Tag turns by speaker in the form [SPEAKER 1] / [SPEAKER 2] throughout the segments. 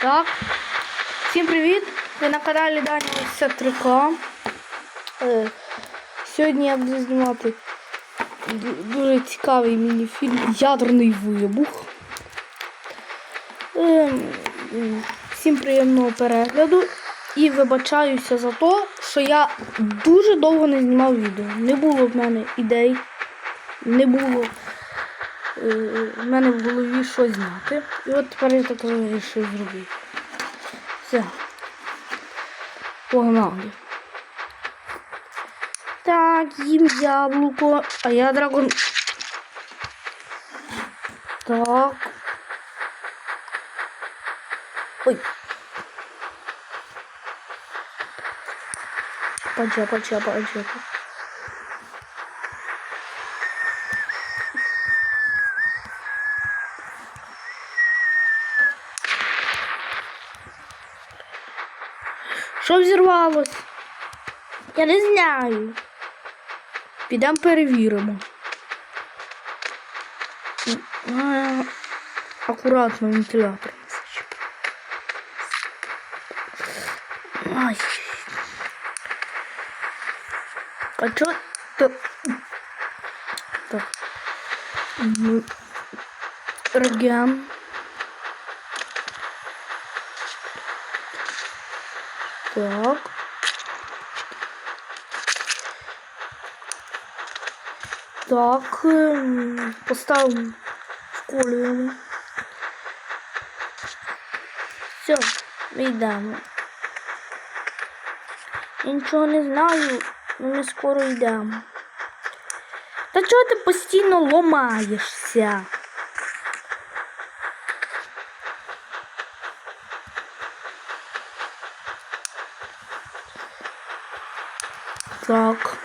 [SPEAKER 1] Так. Всім привіт! Ви на каналі Даня Ося 3К. Е, Сьогодні я буду знімати дуже цікавий міні-фільм Ядерний вибух. Е, Всім приємного перегляду. І вибачаюся за те, що я дуже довго не знімав відео. Не було в мене ідей, не було в мене в голові що зняти. І от тепер я так вирішив зробити. Все. Погнали. Так, їм яблуко, а я драгон. Так. Ой. Поча, поча, поча. Що взірвалось? Я не знаю. Підемо перевіримо. Акуратно вентилятор. Ай. А чо то... Так. М, Так. Так, ем, поставимо вколюємо. Все, ми йдемо. Я нічого не знаю, але ми скоро йдемо. Та чого ти постійно ломаєшся? Так.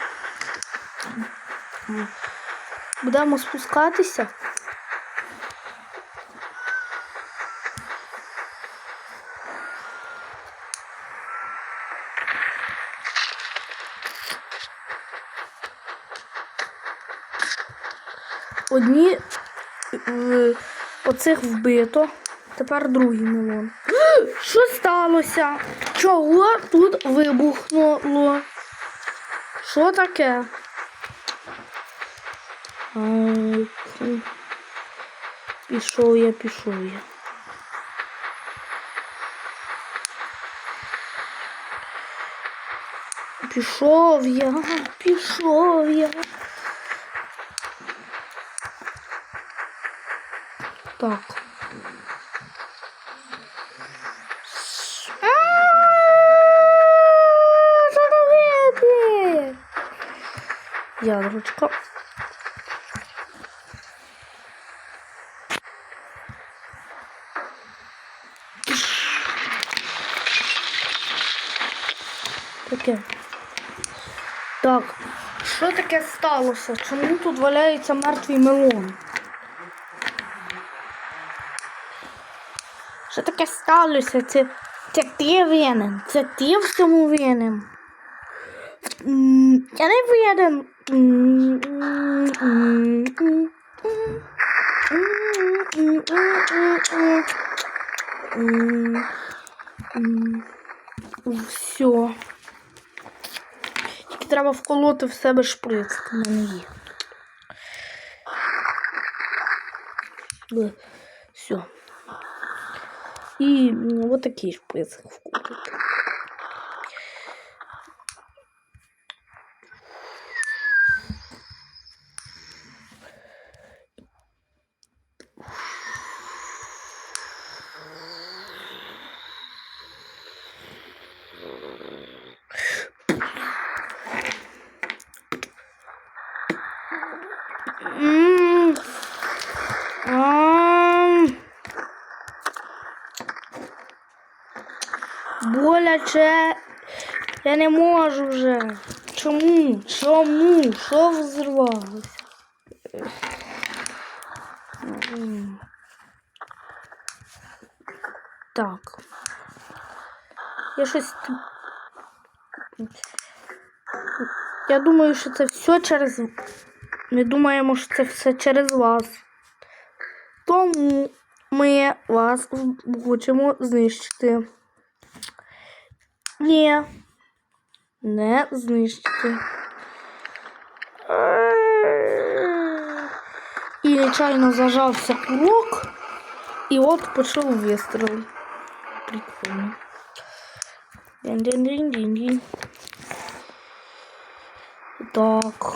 [SPEAKER 1] Будемо спускатися. Одні е, оцих вбито. Тепер другий мелон. Що сталося? Чого тут вибухнуло? Що таке? Пішов я, пішов я. Пішов я, пішов я. Так. А, Що робити? Ядрочка. Таке. Так, що таке сталося? Чому тут валяється мертвий мелон? Що таке сталося? Це, це ти винен. Це ти в цьому винен. Я не винен. Все. Тільки треба вколоти в себе шприц. У мене є. Все. І м, от такий шприц вколоти. Боляче. Я не можу вже. Чому? Чому? Що взорвалося? Так. Я щось. Я думаю, що це все через. Ми думаємо, що це все через вас. Тому ми вас хочемо знищити. Ні. Не знищити. І нечайно зажався курок, і от почав вистріл. Прикольно. Дин-дин-дин-дин-дин. Так.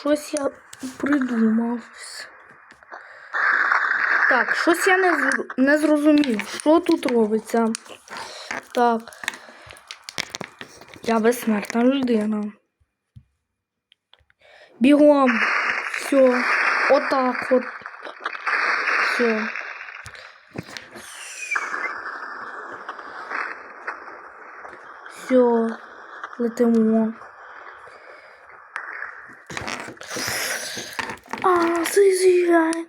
[SPEAKER 1] Щось я придумав. Так, щось я не, не зрозумів, що тут робиться. Так. Я безсмертна людина. Бігом. Все. Отак от. Все. Все. Летимо. А, зизігай.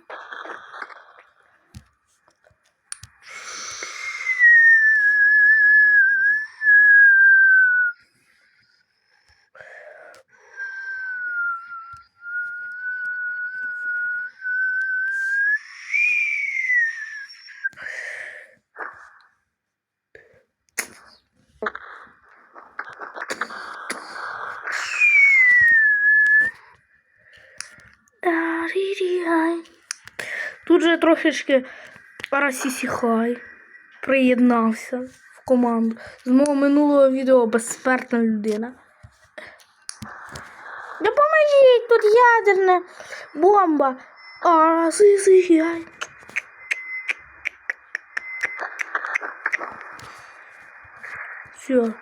[SPEAKER 1] Аріріай. Тут же трошечки Расісіхай приєднався в команду. З мого минулого відео безсмертна людина. Допоможіть, тут ядерна бомба. Расісіхай. Все.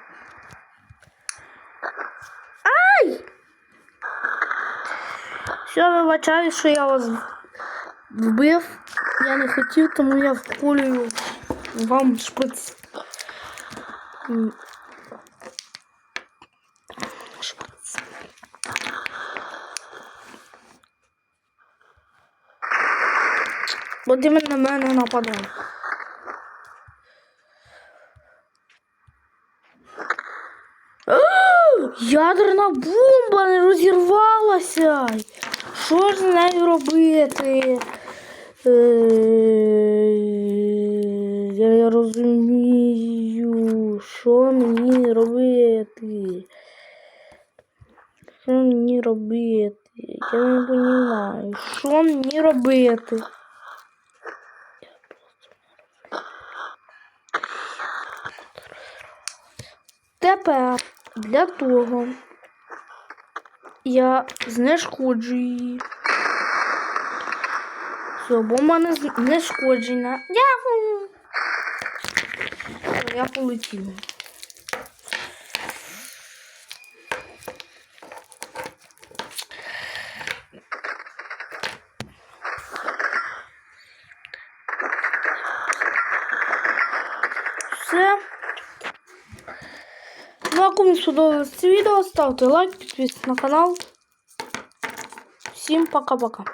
[SPEAKER 1] Ай! Все, вибачаю, що я вас вбив. Я не хотів, тому я вколюю вам шприц. Шприц. Ти на мене нападав. А, Ядерна бомба не розірвалася. Що ж з нею робити? Е, Я розумію, що мені робити? Що мені робити? Я не розумію, що мені робити? Тепер для того я знешкоджу її. Все, бо в мене знешкоджена. Яху! Я полетів. Все. Кому сподобалось це відео, ставте лайк, підписуйтесь на канал. Всім пока-пока.